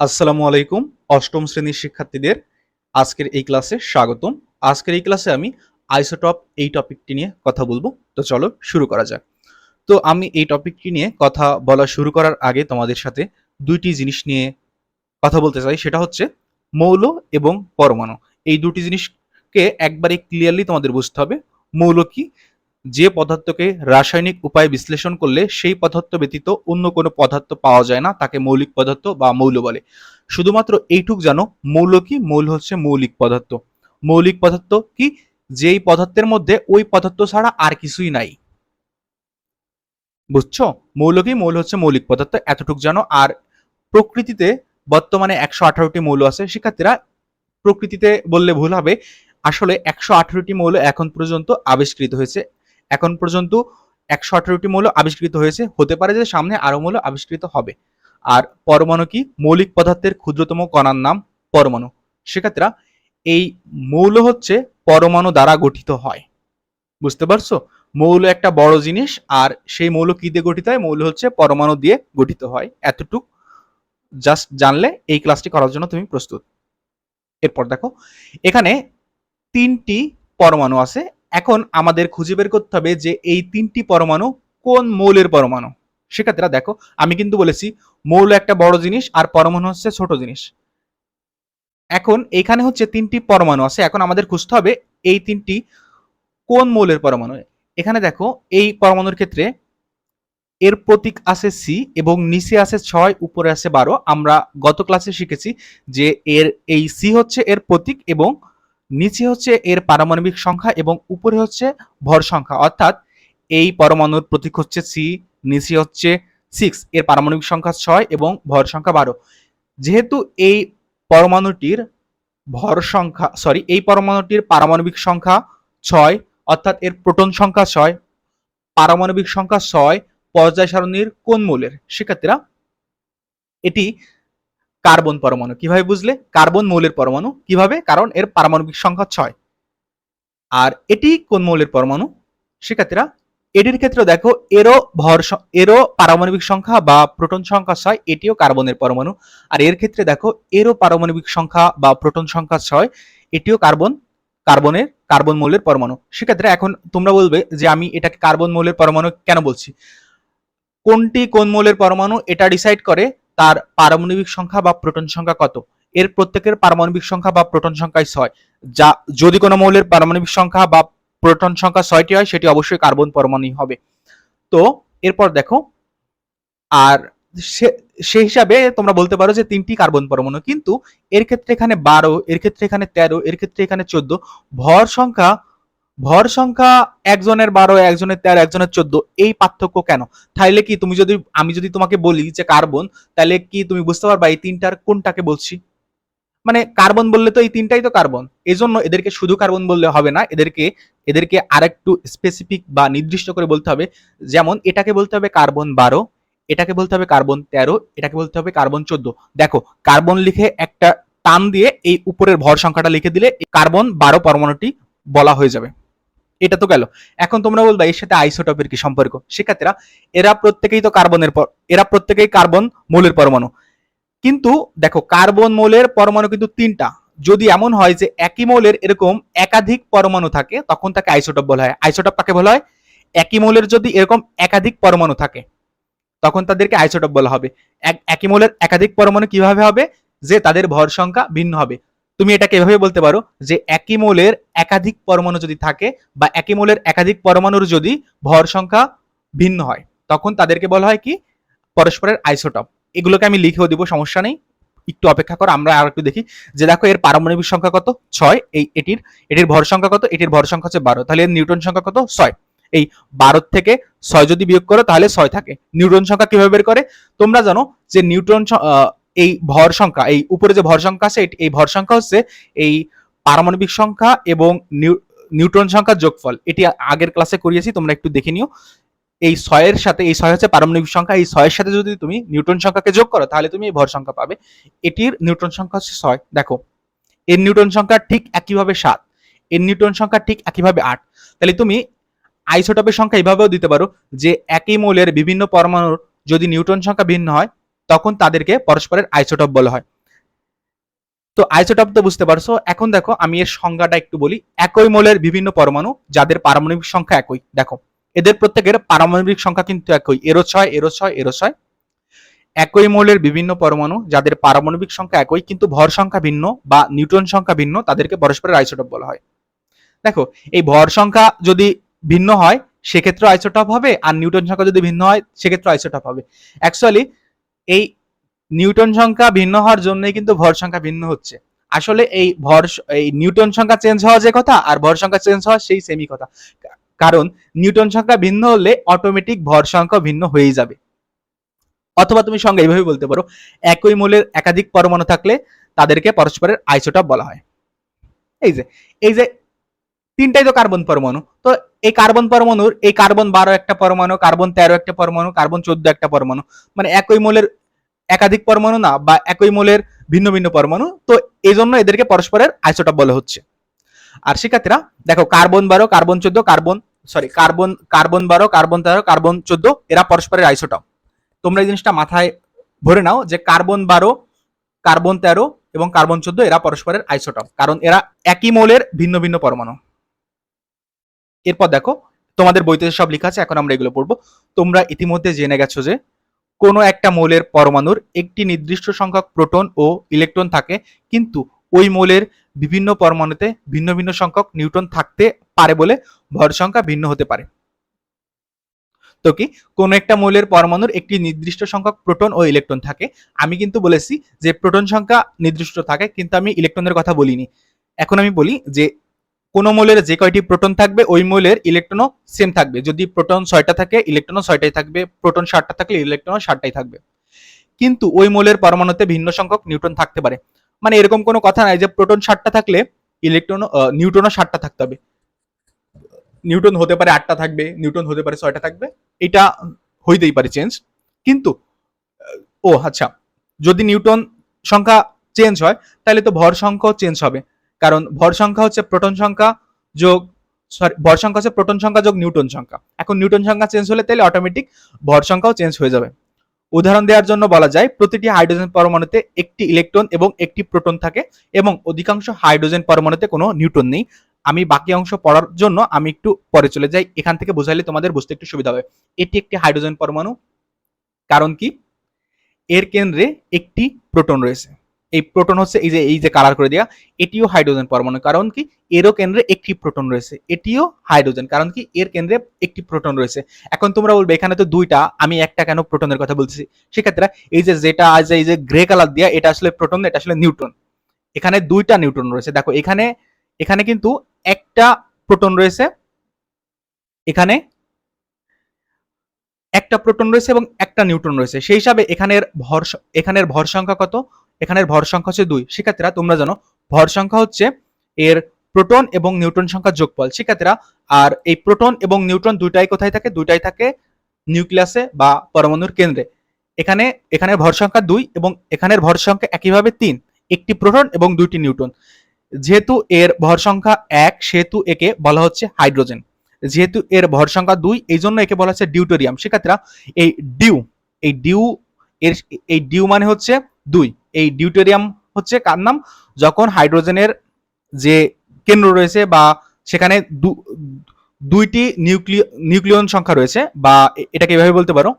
আসসালামু আলাইকুম, অষ্টম শ্রেণির শিক্ষার্থীদের আজকের এই ক্লাসে স্বাগতম। আজকের এই ক্লাসে আমি আইসোটপ এই টপিকটি নিয়ে কথা বলব। তো চলো শুরু করা যাক। তো আমি এই টপিকটি নিয়ে কথা বলা শুরু করার আগে তোমাদের সাথে দুইটি জিনিস নিয়ে কথা বলতে চাই। সেটা হচ্ছে মৌল এবং পরমাণু। এই দুটি জিনিসকে একবারে ক্লিয়ারলি তোমাদের বুঝতে হবে। মৌল কি? যে পদার্থকে রাসায়নিক উপায়ে বিশ্লেষণ করলে সেই পদার্থ ব্যতীত অন্য কোনো পদার্থ পাওয়া যায় না, তাকে মৌলিক পদার্থ বা মৌল বলে। শুধুমাত্র এইটুক জানো, মৌল কি? মৌল হচ্ছে মৌলিক পদার্থ। মৌলিক পদার্থ কি? যেই পদার্থের মধ্যে ওই পদার্থ ছাড়া আর কিছুই নাই। বুঝছ? মৌল কি? মৌল হচ্ছে মৌলিক পদার্থ, এতটুক জানো। আর প্রকৃতিতে বর্তমানে একশো আঠারোটি মৌল আছে, শিক্ষার্থীরা প্রকৃতিতে বললে ভুল হবে। আসলে একশো আঠারোটি মৌল এখন পর্যন্ত আবিষ্কৃত হয়েছে। এখন পর্যন্ত একশো আঠারোটি মৌল আবিষ্কৃত হয়েছে। হতে পারে যে সামনে আরও মৌল আবিষ্কৃত হবে। আর পরমাণু কি? মৌলিক পদার্থের ক্ষুদ্রতম কণার নাম পরমাণু। সেক্ষেত্রে এই মৌল হচ্ছে পরমাণু দ্বারা গঠিত হয়। বুঝতে পারছ? মৌল একটা বড় জিনিস, আর সেই মৌল কি দিয়ে গঠিত হয়? মৌল হচ্ছে পরমাণু দিয়ে গঠিত হয়। এতটুক জাস্ট জানলে এই ক্লাসটি করার জন্য তুমি প্রস্তুত। এরপর দেখো, এখানে তিনটি পরমাণু আছে। এখন আমাদের খুঁজে বের করতে হবে যে এই তিনটি পরমাণু কোন মৌলের পরমাণু? সেক্ষেত্রে দেখো, আমি কিন্তু বলেছি মৌল একটা বড় জিনিস আর পরমাণু হচ্ছে ছোট জিনিস। এখন এখানে হচ্ছে তিনটি পরমাণু আছে, এখন আমাদের খুঁজতে হবে এই তিনটি কোন মৌলের পরমাণু? এখানে দেখো, এই পরমাণুর ক্ষেত্রে এর প্রতীক আছে সি এবং নিচে আছে ছয়, উপরে আছে বারো। আমরা গত ক্লাসে শিখেছি যে এর, এই সি হচ্ছে এর প্রতীক এবং নিচে হচ্ছে এর পারমাণবিক সংখ্যা এবং উপরে হচ্ছে ভর সংখ্যা। অর্থাৎ এই পরমাণুর প্রতীক হচ্ছে সি, নিচে হচ্ছে সিক্স, এর পারমাণবিক সংখ্যা ছয় এবং ভর সংখ্যা বারো। যেহেতু এই পরমাণুটির ভর সংখ্যা সরি এই পরমাণুটির পারমাণবিক সংখ্যা ছয়, অর্থাৎ এর প্রোটন সংখ্যা ছয়, পারমাণবিক সংখ্যা ছয় পর্যায় সারণীর কোন মূলের? শিক্ষার্থীরা এটি কার্বন পরমাণু। কীভাবে বুঝলে? কার্বন মৌলের পরমাণু। কীভাবে? কারণ এর পারমাণবিক সংখ্যা ছয়। আর এটি কোন মৌলের পরমাণু? শিক্ষার্থীরা, এটির ক্ষেত্রে দেখো, এরও ভর এরও পারমাণবিক সংখ্যা বা প্রোটন সংখ্যা ছয়, এটিও কার্বনের পরমাণু। আর এর ক্ষেত্রে দেখো, এরও পারমাণবিক সংখ্যা বা প্রোটন সংখ্যা ছয়, এটিও কার্বন, কার্বনের, কার্বন মৌলের পরমাণু। সেক্ষেত্রে এখন তোমরা বলবে যে আমি এটাকে কার্বন মৌলের পরমাণু কেন বলছি? কোনটি কোন মৌলের পরমাণু? এটা ডিসাইড করে তার পারমাণবিক সংখ্যা বা প্রোটন সংখ্যা কত? এর প্রত্যেকের পারমাণবিক সংখ্যা বা প্রোটন সংখ্যাই ছয়। যা, যদি কোনো মৌলের পারমাণবিক সংখ্যা বা প্রোটন সংখ্যা ছয়টি হয়, সেটি অবশ্যই কার্বন পরমাণুই হবে। তো, এরপর দেখো, আর সে- হিসাবে তোমরা বলতে পারো যে তিনটি কার্বন পরমাণু। কিন্তু এর ক্ষেত্রে এখানে বারো, এর ক্ষেত্রে এখানে তেরো, এর ক্ষেত্রে এখানে চোদ্দ, ভর সংখ্যা ভর সংখ্যা একজনের বারো, একজনের তেরো, একজনের চোদ্দ, এই পার্থক্য কেন? তাইলে কি তুমি যদি, আমি যদি তোমাকে বলি যে কার্বন তাহলে কি তুমি বুঝতে পারবা এই তিনটার কোনটাকে বলছি? মানে কার্বন বললে তো এই তিনটাই তো কার্বন। এজন্য এদেরকে শুধু কার্বন বললে হবে না, এদেরকে এদেরকে আরেকটু স্পেসিফিক বা নির্দিষ্ট করে বলতে হবে। যেমন এটাকে বলতে হবে কার্বন বারো, এটাকে বলতে হবে কার্বন তেরো, এটাকে বলতে হবে কার্বন চোদ্দ। দেখো, কার্বন লিখে একটা টান দিয়ে এই উপরের ভর সংখ্যাটা লিখে দিলে কার্বন বারো পরমাণুটি বলা হয়ে যাবে। এটা তো গেল। এখন তোমরা বলবা, এর সাথে আইসোটপের কি সম্পর্ক? শিক্ষার্থীরা, এরা প্রত্যেকেই তো কার্বনের পর এরা প্রত্যেকেই কার্বন মৌলের পরমাণু। কিন্তু দেখো, কার্বন মৌলের পরমাণু কিন্তু তিনটা। যদি এমন হয় যে একই মৌলের এরকম একাধিক পরমাণু থাকে, তখন তাকে আইসোটপ বলা হয়। আইসোটপ কাকে বলা হয়? একই মৌলের যদি এরকম একাধিক পরমাণু থাকে, তখন তাদেরকে আইসোটপ বলা হবে। এক- একই মৌলের একাধিক পরমাণু কীভাবে হবে? যে তাদের ভর সংখ্যা ভিন্ন হবে। তুমি এটাকে এভাবে বলতে পারো যে একই মৌলের একাধিক পরমাণু যদি থাকে বা একই মৌলের একাধিক পরমাণুর যদি ভর সংখ্যা ভিন্ন হয়, তখন তাদেরকে বলা হয় কি? পরস্পরের আইসোটপ। এগুলোকে আমি লিখেও দিব, সমস্যা নেই। একটু অপেক্ষা করো, আমরা আর একটু দেখি। যে দেখো, এর পারমাণবিক সংখ্যা কত? ছয়। এই এটির এটির ভর সংখ্যা কত? এটির ভর সংখ্যা হচ্ছে বারো। তাহলে এর নিউটন সংখ্যা কত? ছয়। এই বারো থেকে ছয় যদি বিয়োগ করো, তাহলে ছয় থাকে। নিউটন সংখ্যা কীভাবে বের করে? তোমরা জানো যে নিউটন এই ভর সংখ্যা, এই উপরে যে ভর সংখ্যা আছে, এই ভর সংখ্যা হচ্ছে এই পারমাণবিক সংখ্যা এবং নিউ- নিউটন সংখ্যার যোগফল। এটি আগের ক্লাসে করিয়েছি, তোমরা একটু দেখে নিও। এই ছয়ের সাথে, এই ছয় হচ্ছে পারমাণবিক সংখ্যা, এই ছয়ের সাথে যদি তুমি নিউটন সংখ্যাকে যোগ করো, তাহলে তুমি এই ভর সংখ্যা পাবে। এটির নিউটন সংখ্যা হচ্ছে ছয়। দেখো, এর নিউটন সংখ্যা ঠিক একইভাবে সাত, এর নিউটন সংখ্যা ঠিক একইভাবে আট। তাহলে তুমি আইসোটপের সংখ্যা এইভাবেও দিতে পারো যে একই মৌলের বিভিন্ন পরমাণুর যদি নিউটন সংখ্যা ভিন্ন হয় তখন তাদেরকে পরস্পরের আইসোটপ বলা হয়। তো আইসোটপ তো বুঝতে পারছ, এখন দেখো আমি এর সংজ্ঞাটা একটু বলি। একই মোলের বিভিন্ন পরমাণু, যাদের পারমাণবিক সংখ্যা একই। দেখো, এদের প্রত্যেকের পারমাণবিক সংখ্যা কিন্তু একই। এরো ছয় এরো ছয় এরো ছয়। একই মৌলের বিভিন্ন পরমাণু, যাদের পারমাণবিক সংখ্যা একই, কিন্তু ভর সংখ্যা ভিন্ন বা নিউটন সংখ্যা ভিন্ন, তাদেরকে পরস্পরের আইসোটপ বলা হয়। দেখো, এই ভর সংখ্যা যদি ভিন্ন হয় সেক্ষেত্রে আইসোটপ হবে, আর নিউটন সংখ্যা যদি ভিন্ন হয় সেক্ষেত্রে আইসোটপ হবে। অ্যাকচুয়ালি এই নিউটন সংখ্যা ভিন্ন হওয়ার জন্যই কিন্তু ভর সংখ্যা ভিন্ন হচ্ছে। আসলে এই ভর এই নিউটন সংখ্যা চেঞ্জ হওয়া যে কথা আর ভর সংখ্যা চেঞ্জ হওয়া সেই সেমই কথা। কারণ নিউটন সংখ্যা ভিন্ন হলে অটোমেটিক ভর সংখ্যা ভিন্ন হয়েই যাবে। অথবা তুমি সঙ্গে এইভাবে বলতে পারো, একই মূলের একাধিক পরমাণু থাকলে তাদেরকে পরস্পরের আইসোটপ বলা হয়। এই যে এই যে তিনটাই তো কার্বন পরমাণু। তো এই কার্বন পরমাণুর, এই কার্বন বারো একটা পরমাণু কার্বন তেরো একটা পরমাণু কার্বন চোদ্দ একটা পরমাণু মানে একই মোলের একাধিক পরমাণু না, বা একই মোলের ভিন্ন ভিন্ন পরমাণু, তো এই জন্য এদেরকে পরস্পরের আইসোটপ বলা হচ্ছে। আর শিক্ষার্থীরা, দেখো কার্বন বারো কার্বন চোদ্দ কার্বন সরি কার্বন কার্বন বারো কার্বন তেরো কার্বন চোদ্দ, এরা পরস্পরের আইসোটপ। তোমরা এই জিনিসটা মাথায় ভরে নাও যে কার্বন বারো কার্বন তেরো এবং কার্বন চোদ্দ, এরা পরস্পরের আইসোটপ, কারণ এরা একই মোলের ভিন্ন ভিন্ন পরমাণু। এরপর দেখো, তোমাদের বইতে সব লেখা আছে, এখন আমরা এগুলো পড়ব। তোমরা ইতিমধ্যে জেনে গেছো যে, কোনো একটা মৌলের পরমাণুর একটি নির্দিষ্ট সংখ্যক প্রোটন ও ইলেকট্রন থাকে, কিন্তু ওই মৌলের বিভিন্ন পরমাণুতে ভিন্ন ভিন্ন সংখ্যক নিউটন থাকতে পারে বলে ভর সংখ্যা ভিন্ন হতে পারে। তো কি, কোন একটা মৌলের পরমাণুর একটি নির্দিষ্ট সংখ্যক প্রোটন ও ইলেকট্রন থাকে। আমি কিন্তু বলেছি যে, প্রোটন সংখ্যা নির্দিষ্ট থাকে, কিন্তু আমি ইলেকট্রনের কথা বলিনি। এখন আমি বলি যে কোন মৌলের যে কয়টি প্রোটন থাকবে, ওই মৌলের ইলেকট্রনও সেম থাকবে। যদি প্রোটন ছয়টা থাকে, ইলেকট্রনও ছয়টাই থাকবে। প্রোটন ষাটটা থাকলে ইলেকট্রনও ষাটটাই থাকবে। কিন্তু ওই মৌলের পরমাণুতে ভিন্ন সংখ্যক নিউটন থাকতে পারে। মানে এরকম কোনো কথা নাই যে প্রোটন ষাটটা থাকলে ইলেকট্রন নিউটনও ষাটটা থাকতে হবে। নিউটন হতে পারে আটটা থাকবে নিউটন হতে পারে ছয়টা থাকবে। এটা হইতেই পারে চেঞ্জ কিন্তু ও আচ্ছা যদি নিউটন সংখ্যা চেঞ্জ হয়, তাহলে তো ভর সংখ্যাও চেঞ্জ হবে। কারণ ভর সংখ্যা হচ্ছে প্রোটন সংখ্যা যোগ সরি ভর সংখ্যা হচ্ছে প্রোটন সংখ্যা যোগ নিউটন সংখ্যা। এখন নিউটন সংখ্যা চেঞ্জ হলে তাহলে অটোমেটিক ভর সংখ্যাও চেঞ্জ হয়ে যাবে। উদাহরণ দেওয়ার জন্য বলা যায়, প্রতিটি হাইড্রোজেন পরমাণুতে একটি ইলেকট্রন এবং একটি প্রোটন থাকে এবং অধিকাংশ হাইড্রোজেন পরমাণুতে কোনো নিউটন নেই। আমি বাকি অংশ পড়ার জন্য আমি একটু পরে চলে যাই, এখান থেকে বোঝাইলে তোমাদের বুঝতে একটু সুবিধা হবে। এটি একটি হাইড্রোজেন পরমাণু, কারণ কি? এর কেন্দ্রে একটি প্রোটন রয়েছে। এই প্রোটন হচ্ছে এই যে এই যে কালার করে দেওয়া এটিও হাইড্রোজেন পরমাণু। কারণ কি? এরও কেন্দ্রে একটি প্রোটন রয়েছে। এটিও হাইড্রোজেন কারণ কি? এর কেন্দ্রে একটি প্রোটন রয়েছে। এখন তোমরা বলবে, এখানে তো দুইটা, আমি একটা কেন প্রোটনের কথা বলছি সেক্ষেত্রে এই যে, যেটা আজ এই যে গ্রে কালার দেওয়া এটা আসলে প্রোটন এটা আসলে নিউট্রন এখানে দুইটা নিউট্রন রয়েছে। দেখো, এখানে এখানে কিন্তু একটা প্রোটন রয়েছে, এখানে একটা প্রোটন রয়েছে এবং একটা নিউট্রন রয়েছে। সেই হিসাবে এখানের ভর এখানের ভর সংখ্যা কত? এখানের ভর সংখ্যা হচ্ছে দুই। শিক্ষার্থীরা, তোমরা জানো, ভর সংখ্যা হচ্ছে এর প্রোটন এবং নিউট্রন সংখ্যা যোগফল। শিক্ষার্থীরা, আর এই প্রোটন এবং নিউট্রন দুইটাই কোথায় থাকে? দুইটাই থাকে নিউক্লিয়াসে বা পরমাণুর কেন্দ্রে। এখানে এখানে ভর সংখ্যা দুই এবং এখানের ভর সংখ্যা একইভাবে তিন। একটি প্রোটন এবং দুইটি নিউট্রন। যেহেতু এর ভর সংখ্যা এক, সেহেতু একে বলা হচ্ছে হাইড্রোজেন। যেহেতু এর ভর সংখ্যা দুই এই জন্য একে বলা হচ্ছে ডিউটোরিয়াম। শিক্ষার্থীরা, এই ডিউ এই ডিউ, এর, এই ডিউ মানে হচ্ছে দুই। এই ডিউটোরিয়াম হচ্ছে কার নাম? যখন হাইড্রোজেনের যে কেন্দ্র রয়েছে বা সেখানে দুইটি নিউক্লিয়, নিউক্লিয়ন সংখ্যা রয়েছে বা এটাকে এভাবে বলতে পারো।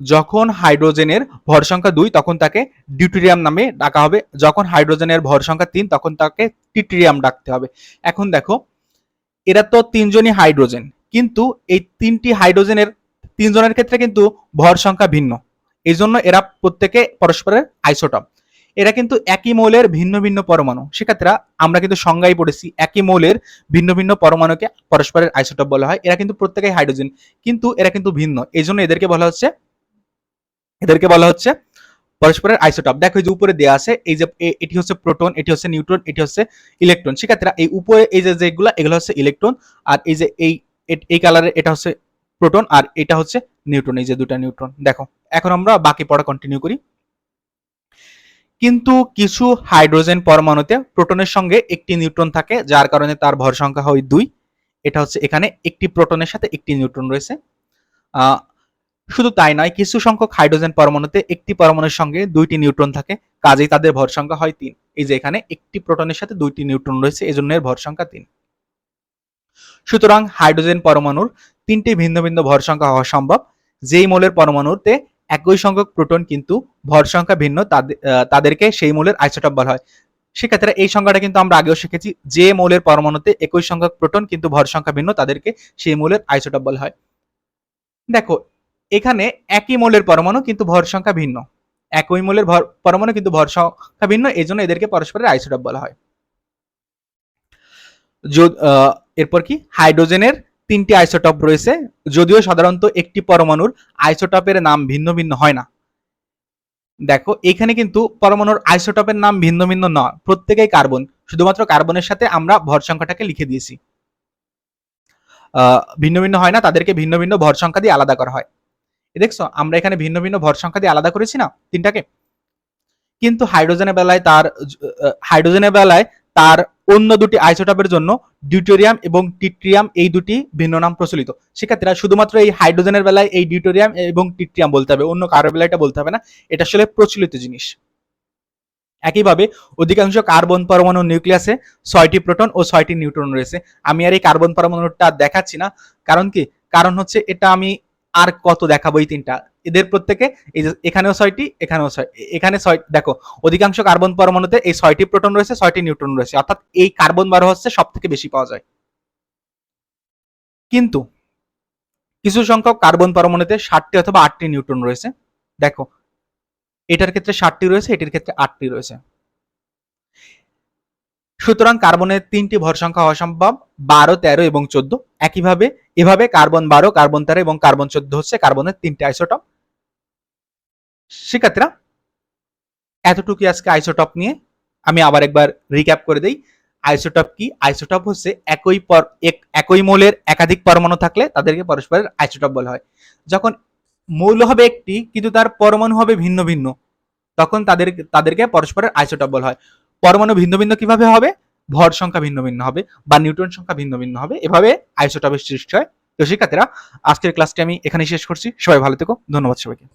যখন হাইড্রোজেনের ভর সংখ্যা দুই, তখন তাকে ডিউটেরিয়াম নামে ডাকা হবে। যখন হাইড্রোজেনের ভর সংখ্যা তিন, তখন তাকে টিট্রিয়াম ডাকতে হবে। এখন দেখো, এরা তো তিনজনই হাইড্রোজেন, কিন্তু এই তিনটি হাইড্রোজেনের তিনজনের ক্ষেত্রে কিন্তু ভর সংখ্যা ভিন্ন। এই জন্য এরা প্রত্যেকে পরস্পরের আইসোটপ। এরা কিন্তু একই মৌলের ভিন্ন ভিন্ন পরমাণু। শিক্ষার্থীরা আমরা কিন্তু সংজ্ঞায় পড়েছি একই মৌলের ভিন্ন ভিন্ন পরমাণুকে পরস্পরের আইসোটপ বলা হয়। এরা কিন্তু প্রত্যেকেই হাইড্রোজেন, কিন্তু এরা কিন্তু ভিন্ন। এই জন্য এদেরকে বলা হচ্ছে, এদেরকে বলা হচ্ছে পরস্পরের আইসোটপ। দেখো যে উপরে দেওয়া আছে, এই যে এটি হচ্ছে প্রোটন, এটি হচ্ছে নিউট্রন, এটি হচ্ছে ইলেকট্রন। সেক্ষেত্রে এই উপরে এই যে যেগুলো, এগুলো হচ্ছে ইলেকট্রন। আর এই যে এই এই কালারের এটা হচ্ছে প্রোটন আর এটা হচ্ছে নিউট্রন এই যে দুটা নিউট্রন দেখো, এখন আমরা বাকি পড়া কন্টিনিউ করি। কিন্তু কিছু হাইড্রোজেন পরমাণুতে প্রোটনের সঙ্গে একটি নিউট্রন থাকে, যার কারণে তার ভর সংখ্যা হয় দুই। এটা হচ্ছে এখানে একটি প্রোটনের সাথে একটি নিউট্রন রয়েছে। শুধু তাই নয়, কিছু সংখ্যক হাইড্রোজেন পরমাণুতে একটি পরমাণুর সঙ্গে দুইটি নিউট্রন থাকে, কাজেই তাদের ভর সংখ্যা হয় তিন। এই যে এখানে একটি প্রোটনের সাথে দুইটি নিউট্রন রয়েছে এজন্য এর ভর সংখ্যা তিন। সুতরাং হাইড্রোজেন পরমাণুর তিনটি ভিন্ন ভিন্ন ভর সংখ্যা হওয়া সম্ভব। যেই মৌলের পরমাণুতে একই সংখ্যক প্রোটন কিন্তু ভর সংখ্যা ভিন্ন তাদের- তাদেরকে সেই মৌলের আইসোটপ বলা হয়। সেক্ষেত্রে এই সংখ্যাটা কিন্তু আমরা আগেও শিখেছি, যে মৌলের পরমাণুতে একই সংখ্যক প্রোটন কিন্তু ভর সংখ্যা ভিন্ন, তাদেরকে সেই মৌলের আইসোটপ বলা হয়। দেখো, এখানে একই মৌলের পরমাণু কিন্তু ভর সংখ্যা ভিন্ন। একই মৌলের ভর, পরমাণু কিন্তু ভর সংখ্যা ভিন্ন এই জন্য এদেরকে পরস্পরের আইসোটপ বলা হয় এরপর কি? হাইড্রোজেনের তিনটি আইসোটপ রয়েছে, যদিও সাধারণত একটি পরমাণুর আইসোটপের নাম ভিন্ন ভিন্ন হয় না। দেখো, এখানে কিন্তু পরমাণুর আইসোটপের নাম ভিন্ন ভিন্ন নয়, প্রত্যেকেই কার্বন, শুধুমাত্র কার্বনের সাথে আমরা ভর সংখ্যাটাকে লিখে দিয়েছি। ভিন্ন ভিন্ন হয় না, তাদেরকে ভিন্ন ভিন্ন ভর সংখ্যা দিয়ে আলাদা করা হয়। দেখছ, আমরা এখানে ভিন্ন ভিন্ন ভর সংখ্যা দিয়ে আলাদা করেছি না, তিনটাকে? কিন্তু হাইড্রোজেনের বেলায় তার হাইড্রোজেনের বেলায় তার অন্য দুটি আইসোটপের জন্য ডিউটোরিয়াম এবং টিট্রিয়াম এই দুটি ভিন্ন নাম প্রচলিত। সেক্ষেত্রে শুধুমাত্র এই হাইড্রোজেনের বেলায় এই ডিউটোরিয়াম এবং টিট্রিয়াম বলতে হবে, অন্য কারোর বেলায় এটা বলতে হবে না। এটা আসলে প্রচলিত জিনিস। একইভাবে অধিকাংশ কার্বন পরমাণু নিউক্লিয়াসে ছয়টি প্রোটন ও ছয়টি নিউট্রন রয়েছে। আমি আর এই কার্বন পরমাণুটা দেখাচ্ছি না। কারণ কি? কারণ হচ্ছে এটা আমি আর কত দেখাবো এই তিনটা? এদের প্রত্যেকে এই যে এখানেও ছয়টি, এখানেও ছয় এখানে ছয়, দেখো, অধিকাংশ কার্বন পরমাণুতে এই ছয়টি প্রোটন রয়েছে, ছয়টি নিউট্রন রয়েছে, অর্থাৎ এই কার্বন বারো হচ্ছে সব থেকে বেশি পাওয়া যায়। কিন্তু কিছু সংখ্যক কার্বন পরমাণুতে ষাটটি অথবা আটটি নিউট্রন রয়েছে। দেখো, এটার ক্ষেত্রে ষাটটি রয়েছে, এটির ক্ষেত্রে আটটি রয়েছে। সুতরাং কার্বনের তিনটি ভর সংখ্যা হওয়া সম্ভব, বারো, তেরো এবং চোদ্দ। একইভাবে, এভাবে কার্বন বারো, কার্বন তেরো এবং কার্বন চোদ্দ হচ্ছে কার্বনের তিনটি আইসোটপ। শিক্ষার্থীরা এতটুকু আজকে আইসোটপ নিয়ে। আমি আবার একবার রিক্যাপ করে দেই। আইসোটপ কি? আইসোটপ হচ্ছে একই পর, এক- একই মৌলের একাধিক পরমাণু থাকলে তাদেরকে পরস্পরের আইসোটপ বলা হয়। যখন মৌল হবে একটি, কিন্তু তার পরমাণু হবে ভিন্ন ভিন্ন, তখন তাদের, তাদেরকে পরস্পরের আইসোটপ বলা হয়। পরমাণু ভিন্ন ভিন্ন কীভাবে হবে? ভর সংখ্যা ভিন্ন ভিন্ন হবে বা নিউট্রন সংখ্যা ভিন্ন ভিন্ন হবে। এভাবে আইসোটপের সৃষ্টি হয়। তো শিক্ষার্থীরা, আজকের ক্লাসটি আমি এখানেই শেষ করছি। সবাই ভালো থেকো। ধন্যবাদ সবাইকে।